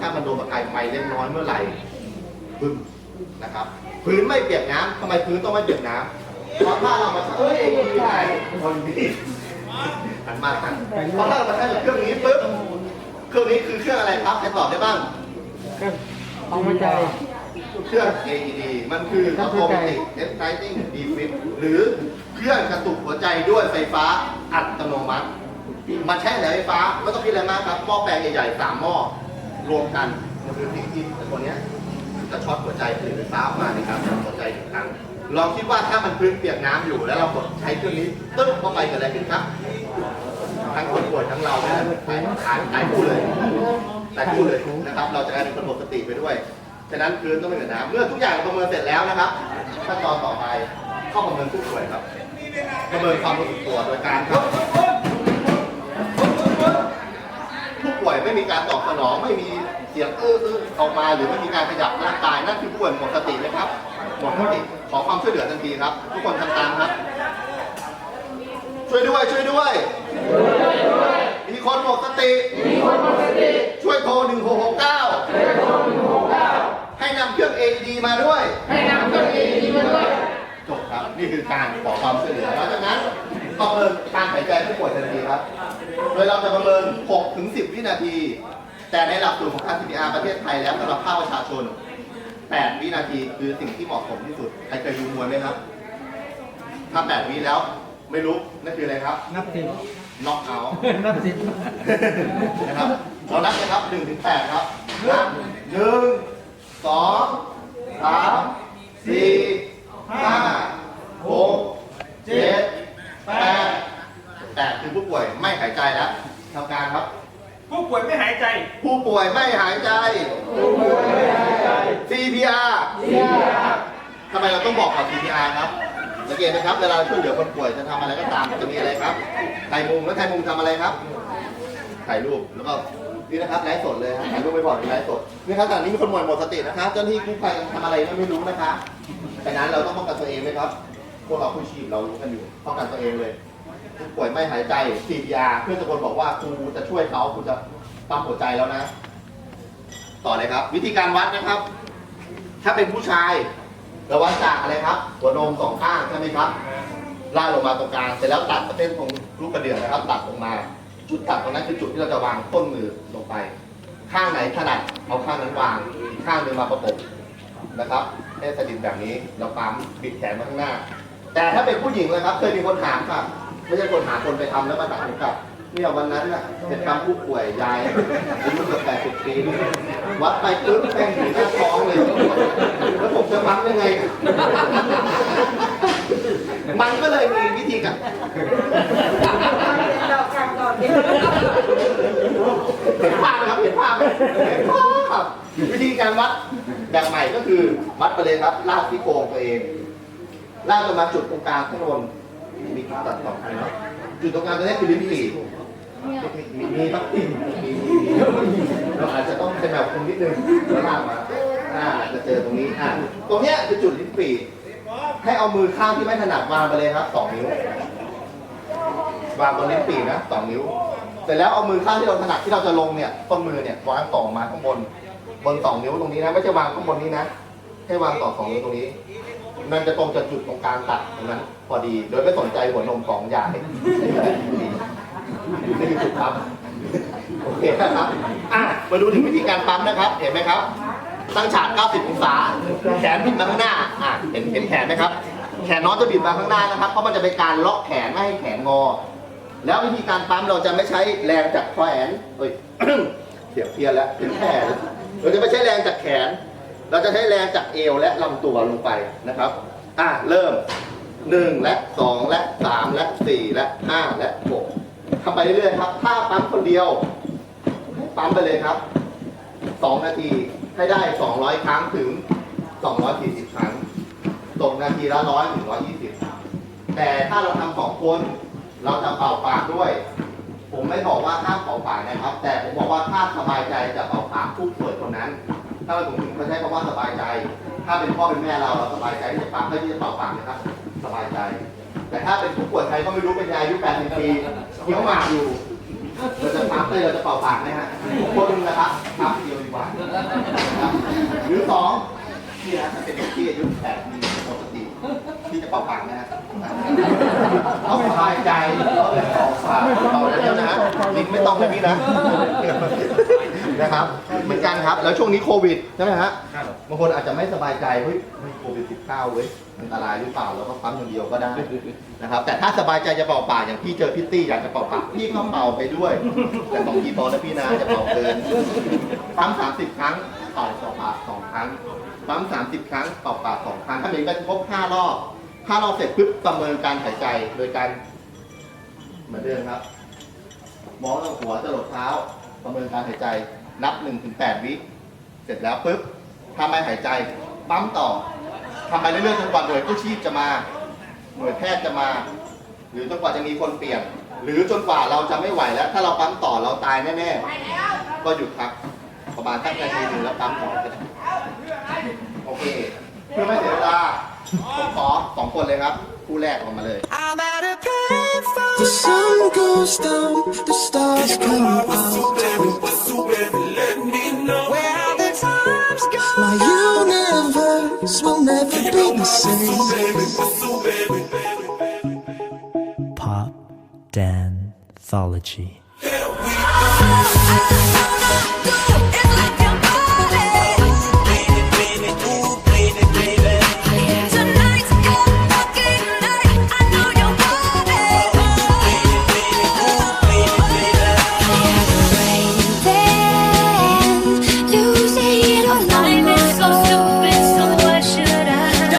ถ้ามันโดนประกายไฟเล็กน้อยเมื่อไหร่บึ้มนะครับ พื้นไม่เปียกน้ำทำไมพื้นต้องไม่เปียกน้ำเพราะถ้าเรามาเอ้ยไม่ได้คนดีหันมาหันเพราะถ้าเรามาใช้เครื่องนี้ปุ๊บเครื่องนี้คือเครื่องอะไรครับใครตอบได้บ้างเครื่อาไม่ใจเครื่อง AED มันคือ Automatic Exciting Defib หรือเครื่องกระตุกหัวใจด้วยไฟฟ้าอัตโนมัติ มันใช้แหลไฟฟ้าไม่ต้องคิดอะไรมากครับหม้อแปลงใหญ่ๆสามหม้อ รวมกันมันคือที่ที่ตัวเนี้ยจะช็อตหัวใจผลิตไฟฟ้าออกมานะครับช็อตหัวใจถึงครั้งลองคิดว่าถ้ามันพื้นเปียกน้ำอยู่แล้วเรากดใช้เครื่องนี้ตึ๊บเข้าไปเกิดอะไรขึ้นครับทั้งคนป่วยทั้งเราเนี่ยตายตายตายคู่เลยตายคู่เลยนะครับ เราจะกลายเป็นคนหมดสติไปด้วยฉะนั้นพื้นต้องไม่เหนือน้ำเมื่อทุกอย่างประเมินเสร็จแล้วนะครับขั้นตอนต่อไปเข้าประเมินผู้ป่วยครับประเมินความรู้สึกตัวโดยการครับ ผู้ ป่วยไม่มีการตอบสนองไม่มีเสียงอื้ออื้อออกมา หรือไม่มีการขยับร่างกายนั่นคือผู้ป่วยหมดสติเลยครับหมดสติขอความช่วยเหลือทันทีครับ ทุกคนทำตามครับ ช่วยด้วยช่วยด้วย มีคนหมดสติ ช่วยโทร1669ให้นำเครื่อง AED มาด้วย ให้นำเครื่อง AED มาด้วยจบครับนี่คือการขอความช่วยเหลือแล้วจากนั้น ประเมินการหายใจผู้ป่วยทันทีครับ โดยเราจะประเมิน6ถึง10 วินาที แต่ในหลักสูตรของการ CPR ประเทศไทยแล้วสำหรับภาคประชาชน 8 วินาทีคือสิ่งที่เหมาะสมที่สุด ใครเคยดูมวยไหมครับ ถ้า 8 วิแล้วไม่ลุกนั่นคืออะไรครับ นับสิบน็อกเอาท์นับสิบนะครับเรานับเลยครับหนึ่งถึงแปดครับนับหนึ่งสองสามสี่ห้าหกเจ็ดแปด แปดคือผู้ป่วยไม่หายใจแล้วทำการครับ ผู้ป่วยไม่หายใจ ผู้ป่วยไม่หายใจ CPR ทำไมเราต้องบอกก่อน CPR ครับสังเกตไหมครับเวลาช่วยเหลือคนป่วยจะทำอะไรก็ตามจะมีอะไรครับถ่ายมุมแล้วถ่ายมุมทำอะไรครับถ่ายรูปแล้วก็นี่นะครับไลฟ์สดเลยฮะถ่ายรูปไปก่อนไลฟ์สดนี่ครับขณะนี้มีคนหมดหมดสตินะครับเจ้าหน้าที่กู้ภัยทำอะไรก็ไม่รู้นะคะดังนั้นเราต้องป้องกันตัวเองไหมครับพวกเราผู้ชีพเรารู้กันอยู่ป้องกันตัวเองเลย ผู้ป่วยไม่หายใจ CPR เพื่อนตะโกนบอกว่าครูจะช่วยเขาครูจะปั๊มหัวใจแล้วนะ ต่อเลยครับ วิธีการวัดนะครับ ถ้าเป็นผู้ชายเราวัดจากอะไรครับ หัวนมสองข้างใช่ไหมครับลากลงมาตรงกลางเสร็จแล้วตัดเส้นตรงลูกกระเดื่องนะครับ ตัดลงมา จุดตัดตรงนั้นคือจุดที่เราจะวางต้นมือลงไป ข้างไหนถนัดเอาข้างนั้นวางอีกข้างหนึ่งมาประกบนะครับให้สนิทแบบนี้เราปั๊มบิดแขนมาข้างหน้า แต่ถ้าเป็นผู้หญิงเลยครับ เคยมีคนถามค่ะ ไม่ใช่คนหาคนไปทำแล้วมาถามผมกลับเนี่ยวันนั้นน่ะเป็นปั๊มผู้ป่วยยายอายุเกือบแปดสิบปีวัดไปปึ๊บแป้งอยู่หน้าท้องเลยแล้วผมจะปั๊มยังไง มันก็เลยมีวิธีการเห็นภาพครับเห็นภาพไหมเห็นภาพวิธีการวัดแบบใหม่ก็คือวัดไปเลยครับลากที่โครงตัวเองลากลงมาจุดตรงกลางข้างบน มีการตัดต่อกันเนาะจุดตรงกลางตัวนี้คือลิ้นปี่มีมีครับมีมีมีเราอาจจะต้องเป็นแบบตรงนิดนึงแล้วลากมาอ่าจะเจอตรงนี้อ่าตรงเนี้ยคือจุดลิ้นปี่ให้เอามือข้างที่ไม่ถนัดวางไปเลยครับสองนิ้ววางบนลิ้นปี่นะสองนิ้วเสร็จแล้วเอามือข้างที่เราถนัดที่เราจะลงเนี่ยต้นมือเนี่ยวางต่อมาข้างบนบนสองนิ้วตรงนี้นะไม่ใช่วางข้างบนนี้นะให้วางต่อสองนิ้วตรงนี้ มันจะตรงจากจุดตรงกลางตัดตรงนั้นพอดี โดยไม่สนใจหัวนมสองยางนี่คือจุดปั๊มโอเคนะครับอะมาดูถึงวิธีการปั๊มนะครับ เห็นไหมครับ ตั้งฉาก 90 องศา แขนบิดมาข้างหน้า อะเห็นเห็นแขนไหมครับ แขนน้องจะบิดมาข้างหน้านะครับ เพราะมันจะเป็นการล็อกแขนไม่ให้แขนงอ แล้ววิธีการปั๊มเราจะไม่ใช้แรงจากแขนเอ้ยเสียงเพี้ยนแล้วเป็นแขนเราจะไม่ใช้แรงจากแขน เราจะใช้แรงจากเอวและลำตัวลงไปนะครับ อะเริ่มหนึ่งและสองและสามและสี่และห้าและหกทำไปเรื่อยๆครับถ้าปั๊มคนเดียวให้ปั๊มไปเลยครับสองนาทีให้ได้ 200 ครั้งถึง 240 ครั้งตกนาทีละร้อยถึงร้อยยี่สิบแต่ถ้าเราทำสองคน เราจะเป่าปากด้วย ผมไม่บอกว่าห้ามเป่าปากนะครับ แต่ผมบอกว่าถ้าสบายใจจะเป่าปากผู้ป่วยคนนั้น ถ้าเราถึงเขาใช้คำว่าสบายใจ ถ้าเป็นพ่อเป็นแม่เราเราสบายใจที่จะปั๊มไม่ที่จะเป่าปากนะครับ สบายใจ แต่ถ้าเป็นผู้ป่วยใครก็ไม่รู้เป็นยายอายุ80ปีเคี้ยวหมากอยู่เราจะพับเลยเราจะเป่าปากไหมฮะคนหนึงนะครับพับเดียวดีกว่าหรือสองที่นะถ้าเป็นที่อายุแปดปีปกติที่จะเป่าปากนะฮะเขาสบายใจเขาเลยเป่าปากเป่าแล้วนะฮะลิงไม่ต้องเลยพี่นะ นะครับ เหมือนกันครับ แล้วช่วงนี้โควิดใช่ไหมฮะบางคนอาจจะไม่สบายใจเฮ้ยไม่โควิด19เว้ยอันตรายหรือเปล่าเราก็ปั๊มอย่างเดียวก็ได้นะครับแต่ถ้าสบายใจจะเป่าปากอย่างพี่เจอพิตตี้อยากจะเป่าปากพี่ก็เป่าไปด้วย แต่สองทีพอแล้วพี่นะจะเป่าเกินปั๊ม30 ครั้งเป่าเป่าปากสองครั้งปั๊ม30 ครั้งเป่าปากสองครั้งถ้ามีก็ครบ5รอบ5รอบเสร็จปุ๊บประเมินการหายใจโดยการเหมือนเดิมครับมองตั้งหัวจรดเท้าประเมินการหายใจ นับ1ถึง8วิเสร็จแล้วปุ๊บถ้าไม่หายใจปั๊มต่อทำไปเรื่อยๆจนกว่าหน่วยกู้ชีพจะมา หน่วยแพทย์จะมา หรือจนกว่าจะมีคนเปลี่ยน หรือจนกว่าเราจะไม่ไหวแล้ว ถ้าเราปั๊มต่อเราตายแน่ๆ ก็หยุดพักประมาณสักนาทีหนึ่งแล้วปั๊มต่อโอเค เพื่อไม่เสียเวลาผมขอสองคนเลยครับ คู่แรกออกมาเลย I'm at a payphone. The sun goes down, the stars come out. hop danthology. Here we go.